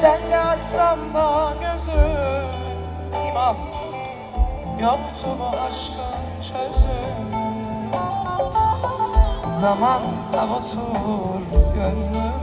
Sen de açsam da gözüm Simam. Yoktu mu aşkın çözüm Zaman avutur gönlüm.